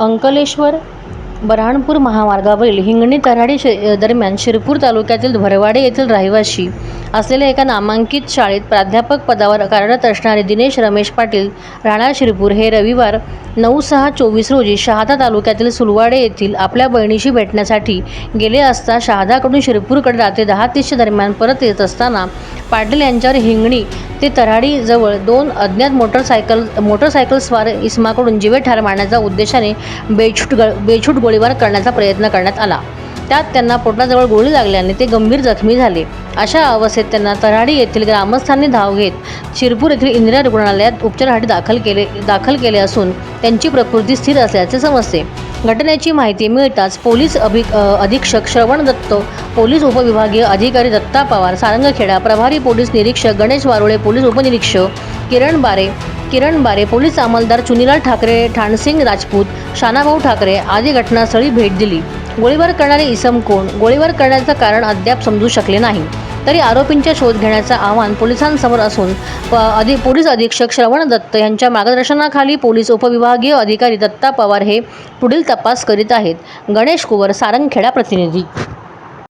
अंकलेश्वर बऱ्हाणपूर महामार्गावरील हिंगणी तऱ्हाडी शे दरम्यान शिरपूर तालुक्यातील भरवाडे येथील रहिवाशी असलेल्या एका नामांकित शाळेत प्राध्यापक पदावर कार्यरत असणारे दिनेश रमेश पाटील राहणार शिरपूर हे रविवार नऊ सहा चोवीस रोजी शहादा तालुक्यातील सुलवाडे येथील आपल्या बहिणीशी भेटण्यासाठी गेले असता शहादाकडून शिरपूरकडे रात्री दहा तीसच्या दरम्यान परत येत असताना पाटील यांच्यावर हिंगणी ते तराडीजवळ दोन अज्ञात मोटरसायकल मोटरसायकल स्वार इसमाकडून जीवे ठार मारण्याच्या उद्देशाने बेछूट ग बेछूट गोळीबार करण्याचा प्रयत्न करण्यात आला. त्यात त्यांना पोटाजवळ गोळी लागल्याने ते गंभीर जखमी झाले. अशा अवस्थेत त्यांना तऱ्हाडी येथील ग्रामस्थांनी धाव घेत शिरपूर येथील इंदिरा रुग्णालयात उपचारासाठी दाखल केले दाखल केले असून त्यांची प्रकृती स्थिर असल्याचे समजते. घटनेची माहिती मिळताच पोलीस अभि अधीक्षक श्रवण दत्त पोलीस उपविभागीय अधिकारी दत्ता पवार सारंगखेडा प्रभारी पोलीस निरीक्षक गणेश वारुळे पोलीस उपनिरीक्षक किरण बारे किरण बारे पोलीस अंमलदार चुनीलाल ठाकरे ठाणसिंग राजपूत शानाभाऊ ठाकरे आदी घटनास्थळी भेट दिली. गोळीबार करणारे इसम कोण? गोळीबार करण्याचं कारण अद्याप समजू शकले नाही. तरी आरोपींचा शोध घेण्याचं आव्हान पोलिसांसमोर असून प अधि पोलीस अधीक्षक श्रवण दत्त यांच्या मार्गदर्शनाखाली पोलीस उपविभागीय अधिकारी दत्ता पवार हे पुढील तपास करीत आहेत. गणेश कुवर सारंगखेडा प्रतिनिधी.